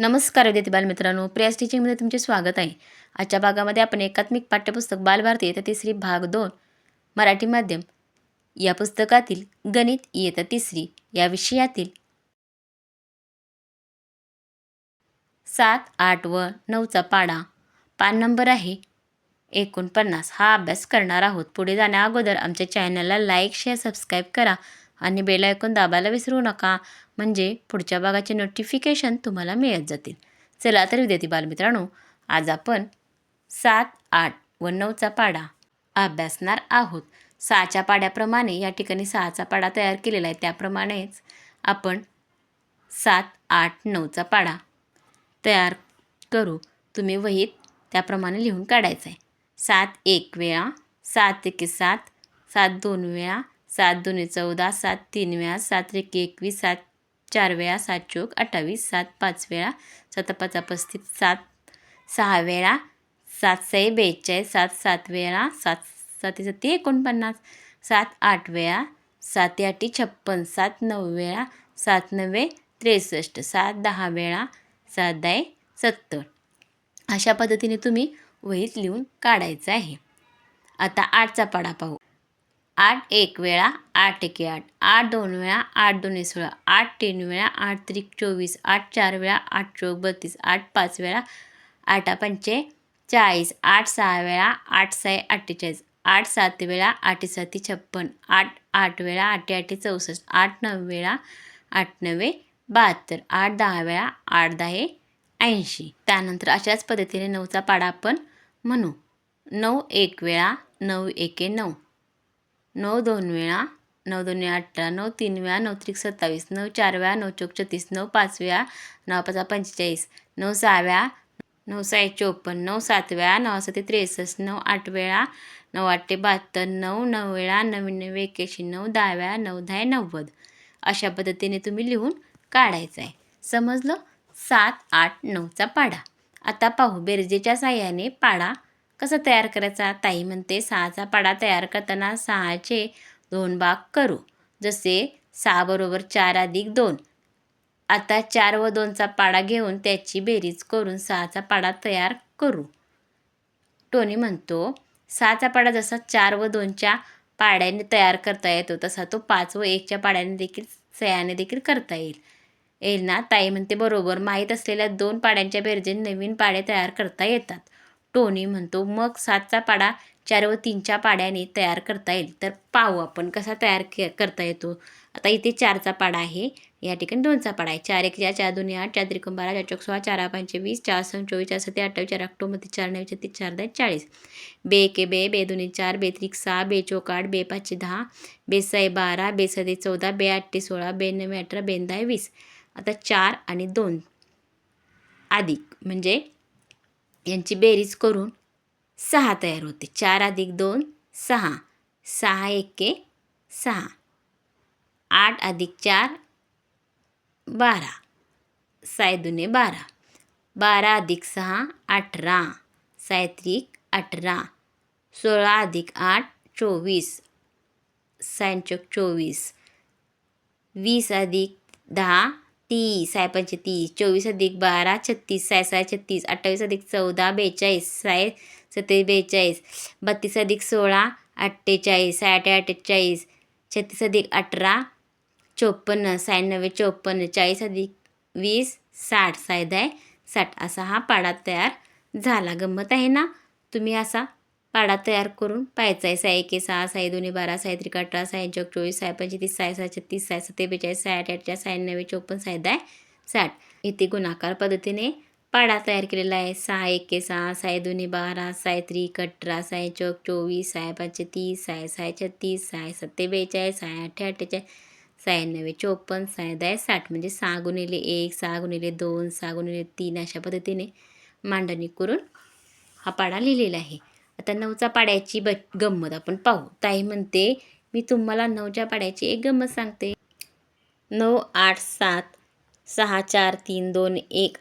नमस्कार विद्यार्थी बालमित्रांनो प्रियास टीचिंगमध्ये तुमचे स्वागत आहे. आजच्या भागामध्ये आपण एकात्मिक पाठ्यपुस्तक बालभारती येतं तिसरी भाग दोन मराठी माध्यम. या पुस्तकातील गणित इयत्ता तिसरी या विषयातील सात आठ व नऊचा पाडा. पान नंबर आहे एकोणपन्नास. हा अभ्यास करणार आहोत. पुढे जाण्या अगोदर आमच्या चॅनलला लाईक शेअर सबस्क्राईब करा. आणि बेल ऐकून दाबायला विसरू नका. म्हणजे पुढच्या भागाचे नोटिफिकेशन तुम्हाला मिळत जातील. चला तर विद्यार्थी बालमित्रांनो आज आपण सात आठ व नऊचा पाडा अभ्यासणार आहोत. सहाच्या पाड्याप्रमाणे या ठिकाणी सहाचा पाडा तयार केलेला आहे. त्याप्रमाणेच आपण सात आठ नऊचा पाडा तयार करू. तुम्ही वहीत त्याप्रमाणे लिहून काढायचं आहे सात एक वेळा सात एके सात सात दोन वेळा सात दोन्ही चौदा सात तीन वेळा सात एक एकवीस सात चार वेळा सात चोक अठ्ठावीस सात पाच वेळा सात पाचा पस्तीस सात सहा वेळा सात बेचाळीस सात सात वेळा सात साती साती एकोणपन्नास सात आठ वेळा सात आठी छप्पन सात नऊ वेळा सात नव्वे त्रेसष्ट सात दहा वेळा सात दहा सत्तर. अशा पद्धतीने तुम्ही वहीत लिहून काढायचं आहे. आता आठचा पाडा पाहू. आठ एक वेळा आठ एके आठ आठ दोन वेळा आठ दोन्ही सोळा आठ तीन वेळा आठ त्रिक चोवीस आठ चार वेळा आठ चौक बत्तीस आठ पाच वेळा आठा पंचे चाळीस आठ सहा वेळा आठ सहा अठ्ठेचाळीस आठ सात वेळा आठ साती छप्पन आठ आठ वेळा आठ आठ चौसष्ट आठ नऊ वेळा आठ नव्वे बहात्तर आठ दहा वेळा आठ दहा ऐंशी त्यानंतर अशाच पद्धतीने नऊचा पाडा आपण म्हणू नऊ एक वेळा नऊ एके नऊ नऊ दोन वेळा नऊ दोन अठरा नऊ तीन वेळा नऊ त्रिक सत्तावीस नऊ चार वेळा नऊ चौक छत्तीस नऊ पाच वेळा नऊ पाच पंचेचाळीस नऊ सहा वेळा नऊ सहा चोपन्न नऊ सात वेळा नऊ सात त्रेसष्ट नऊ आठ वेळा नऊ आठ बहात्तर नऊ नऊ वेळा नव्याण्णव एक्याऐंशी नऊ दहा वेळा नऊ दहा नव्वद. अशा पद्धतीने तुम्ही लिहून काढायचं आहे समजलं? सात आठ नऊचा पाडा. आता पाहू बेरजेच्या साह्याने पाडा. कसा तयार करायचा? ताई म्हणते सहाचा पाडा तयार करताना सहाचे दोन भाग करू. जसे सहा बरोबर चार अधिक दोन. आता चार व दोनचा पाडा घेऊन त्याची बेरीज करून सहाचा पाडा तयार करू. टोनी म्हणतो सहाचा पाडा जसा चार व दोनच्या पाड्याने तयार करता येतो तसा तो पाच व एकच्या पाड्याने देखील सयाने देखील करता येईल. येईल ना? ताई म्हणते बरोबर. माहीत असलेल्या दोन पाड्यांच्या बेरजेने नवीन पाडे तयार करता येतात. टोनी म्हणतो मग सातचा पाडा चार व तीनच्या पाड्याने तयार करता येईल. तर पाहू आपण कसा तयार के करता येतो. आता इथे चारचा पाडा आहे. या ठिकाणी दोनचा पाडा आहे. चार एक चार चार दोन आठ चार त्रिकोण बारा चार चौक सोळा चार पंचे वीस चार सण चोवीस चार सत्ते अठ्ठावीस चार अक्टोबर चार नऊ छत्तीस चार दहा चाळीस. बे के बे बे दोन्ही चार बे त्रिक सहा बे चौक आठ बे पाचशे दहा बे साई बारा बे सदे चौदा बे आठशे सोळा बे नवे अठरा बे दहा वीस. आता चार आणि दोन. अधिक म्हणजे यांची बेरीज करून सहा तयार होते. चार अधिक दोन सहा. सहा एके सहा. आठ अधिक चार बारा. सायदुने बारा. बारा अधिक सहा अठरा. सायत्रिक अठरा. सोळा अधिक आठ चोवीस. सायंचक चोवीस. वीस अधिक दहा तीस साय पंचे तीस चोवीस अधिक बारा छत्तीस साय साय छत्तीस अठ्ठावीस अधिक चौदा बेचाळीस साय सत्तेवीस बेचाळीस बत्तीस अधिक सोळा अठ्ठेचाळीस साय आठ अठ्ठेचाळीस छत्तीस अधिक अठरा चोपन्न सायण्णवे चोपन्न चाळीस अधिक वीस साठ सायदाय साठ असा हा पाडा तयार झाला. गंमत आहे ना? तुम्ही असा पाडा तयार करून पाहायचा आहे साय एके सहा साय दोन्ही बारा साय त्रिका अठरा साय चौक चोवीस साय पंचवीस साय सहा छत्तीस साय सत्ते बेचाळीस साय आठ आठच्या साय नव्वे चोपन्न साय दहा साठ इथे गुणाकार पद्धतीने पाडा तयार केलेला आहे सहा एके सहा साय दोन्ही बारा साय त्रिक अठरा साय चौक चोवीस साय पंचतीस तीस साय साय छत्तीस साय सत्ते बेचाळीस साय अठ्ठ्या अठ्ठेचाळीस साय नव्वे चोपन्न साय दहा साठ म्हणजे सहा गुणिले एक सहा गुणिले दोन सहा गुणिले तीन अशा पद्धतीने मांडणी करून हा पाडा लिहिलेला आहे आता नऊचा पाड्याची ब गंमत आपण पाहू. ताई म्हणते मी तुम्हाला नऊच्या पाड्याची एक गंमत सांगते. नऊ आठ सात सहा चार तीन दोन एक.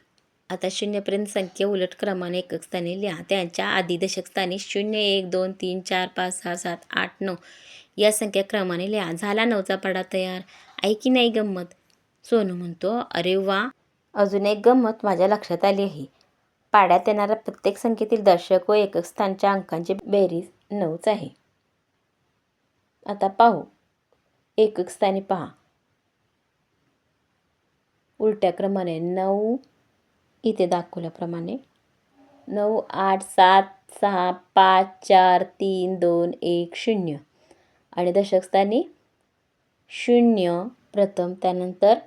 आता शून्यपर्यंत संख्या उलट क्रमाने एकक स्थानी लिहा. त्यांच्या आधी दशकस्थानी शून्य एक दोन तीन चार पाच सहा सात आठ नऊ. या संख्या क्रमाने लिहा. झाला नऊचा पाडा तयार. आहे की नाही गंमत? सोनू म्हणतो अरे वा! अजून एक गंमत माझ्या लक्षात आली आहे. पाड्यात येणाऱ्या प्रत्येक संख्येतील दशक व एकक स्थानच्या अंकांची बेरीज नऊच आहे. आता पाहू. एकक स्थानी पहा. उलट्या क्रमाने नऊ इथे दाखवल्याप्रमाणे. नऊ आठ सात सहा पाच चार तीन दोन एक शून्य. आणि दशकस्थानी शून्य प्रथम त्यानंतर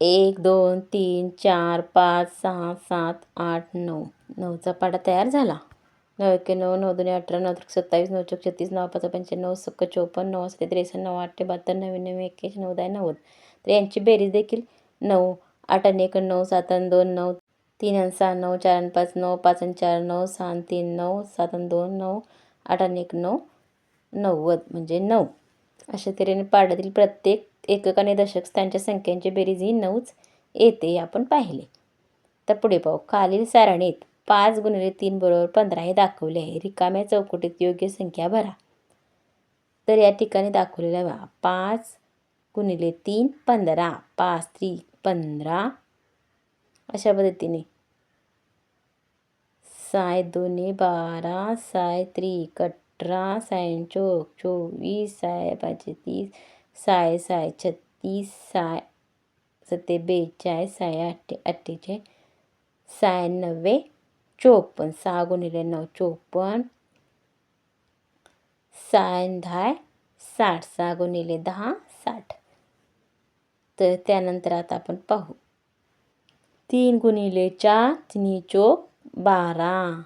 एक दोन तीन चार पाच सहा सात आठ नऊ. नऊचा पाडा तयार झाला. नऊ एके नऊ नऊ दोन अठरा नऊ त्रिक सत्तावीस नऊ चौक छत्तीस नऊ पाच पंच्याण्णव नऊ सक्क चोपन्न नऊ सत्ते त्रेसष्ट नऊ आठ बहात्तर नव्याण्णव एक्क्याऐंशी नऊ दहा नव्वद. तर यांची बेरीज देखील नऊ आठ आणि एक नऊ सात आणि दोन नऊ तीन आणि सहा नऊ चार आणि पाच नऊ पाच आणि चार नऊ सहा आणि तीन नऊ सात आणि दोन नऊ आठ आणि एक नऊ नव्वद म्हणजे नऊ. अशा तऱ्हेने पाड्यातील प्रत्येक एकक आणि दशक स्थानच्या संख्यांची बेरीज ही नऊच येते हे आपण पाहिले. तर पुढे पाहू. खालील सारणीत पाच गुणिले तीन बरोबर पंधरा हे दाखवले आहे. रिकाम्या चौकटीत योग्य संख्या भरा. तर या ठिकाणी दाखवलेला बघा. पाच गुणिले तीन पंधरा. पाच त्री पंधरा. अशा पद्धतीने. साय दोन्ही बारा साय त्रिक अठरा साय चोक चोवीस साय पाचशे तीस साय साय छत्तीस साय सत्ते बेचाळीस साय अठ्ठे अठ्ठेचाळीस साय नव्वे चोपन्न सहा गुणिले नऊ चोपन्न. साय दहा साठ सहा गुणिले दहा साठ. तर त्यानंतर आता आपण पाहू. तीन गुणिले चार तिन्ही चोप बारा.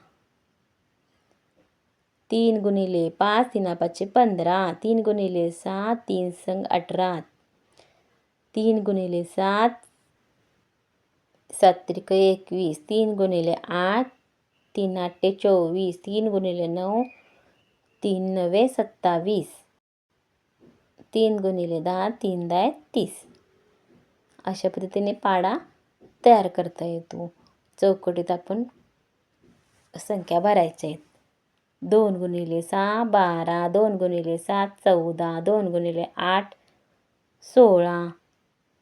तीन गुणिले पाच तीन पाचशे पंधरा तीन गुणिले सात तीन संग अठरा. तीन गुणिले सात सात त्रिक एकवीस. तीन गुणिले आठ तीन आठे चोवीस. तीन गुणिले नऊ तीन नवे सत्तावीस. तीन गुणिले दहा तीन दहा तीस. अशा पद्धतीने पाडा तयार करता येतो. चौकटीत आपण संख्या भरायच्या आहेत दोन गुणिले सहा, बारा, दोन गुणिले सात, चौदा, दोन गुणिले आठ, सोळा,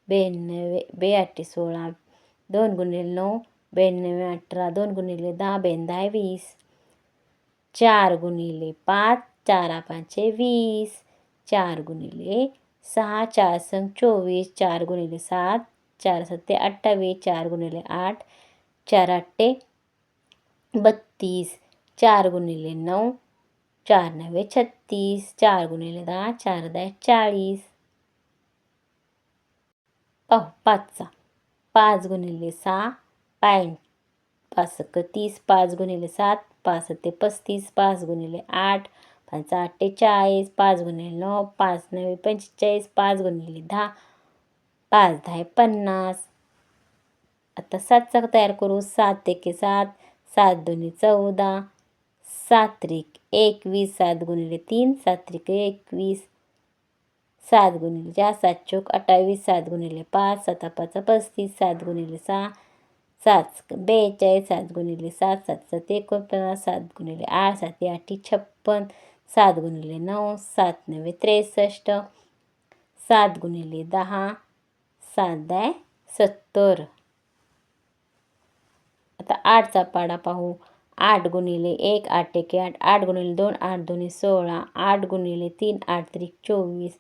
ब्याण्णवे बेआठे सोळा, दोन गुणिले नऊ, ब्याण्णवे, अठरा, दोन गुणिले दहा बेंदा वीस, चार गुणिले पाच, चारा, पाचशे वीस, चार गुणिले सहा, चार संग चोवीस, चार गुणिले सात, चार सत्ते अठ्ठावीस, चार गुणिले आठ, चार आठे बत्तीस चार गुणिले नऊ चार नव्हे छत्तीस चार गुणिले दहा चार दहा चाळीस. पाहू पाचचा. पाच गुणिले सहा पॅन्ट पासक तीस पाच गुणिले सात पाच ते पस्तीस पाच गुणिले आठ पाच अठ्ठेचाळीस पाच गुणिले नऊ पाच नव्हे पंचेचाळीस पाच गुणिले दहा पाच दहा पन्नास. आता सातचा तयार करू सात एके सात सात दोन्ही चौदा सात्रिक एकवीस सात गुणिले तीन सात्रिक एकवीस सात गुणिले चार सात चौक अठ्ठावीस सात गुणिले पाच सात पाच पस्तीस सात गुणिले सहा सात बेचाळीस सात गुणिले सात सात सात एकोणपन्नास सात गुणिले आठ सात आठी छप्पन सात गुणिले नऊ सात नव्वे त्रेसष्ट सात गुणिले दहा सात दाय सत्तर. आता आठचा पाडा पाहू. आठ गुणिले एक आठ एके आठ आठ गुणिले दोन आठ दोन्ही सोळा आठ गुणिले तीन आठ त्रिक चोवीस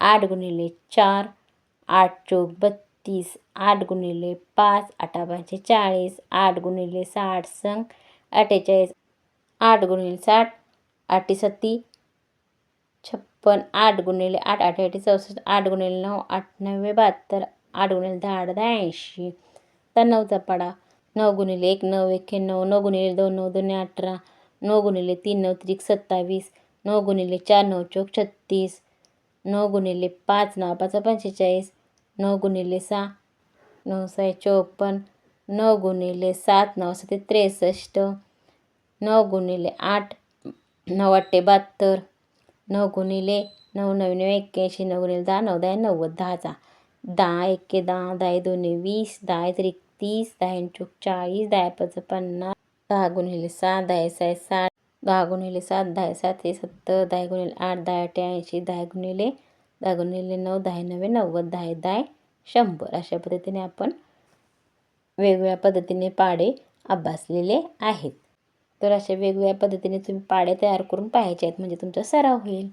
आठ गुणिले चार आठ चोक बत्तीस आठ गुणिले पाच आठा चाळीस आठ गुणिले साठ संग अठ्ठेचाळीस आठ गुणिले साठ आठी सत्ती छप्पन आठ गुणिले आठ आठ आठी चौसष्ट आठ गुणिले नऊ आठ नव्वे बहात्तर आठ गुणिले दहा आठ दहा ऐंशी तर नऊचा पाडा नऊ गुणिले एक नऊ एके नऊ नऊ गुणिले दोन नऊ दोन अठरा नऊ गुणिले तीन नऊ त्रिक सत्तावीस नऊ गुणिले चार नऊ चौक छत्तीस नऊ गुणिले पाच नऊ पाच पंचेचाळीस नऊ गुणिले सहा नऊ सहा चौपन्न नऊ गुणिले सात नऊ सात त्रेसष्ट नऊ गुणिले आठ नऊ अठ्ठे बहात्तर नऊ गुणिले नऊ नव्याण्णव एक्क्याऐंशी नऊ गुणिले दहा नऊ दहा नव्वद दहाचा दहा एक्के दहा दहा दोन्ही वीस दहा त्रिक तीस दहा इंचूक चाळीस दहा पाच पन्नास दहा गुणिले सात दहा साय साठ दहा गुणिले सात दहा सात हे सत्तर दहा गुणिले आठ दहा आठ ऐंशी दहा गुणिले दहा गुणिले नऊ दहा नव्वे नव्वद दहा दहा शंभर. अशा पद्धतीने आपण वेगवेगळ्या पद्धतीने पाडे अभ्यासलेले आहेत. तर अशा वेगवेगळ्या पद्धतीने तुम्ही पाडे तयार करून पाहायचे आहेत म्हणजे तुमचा सराव होईल.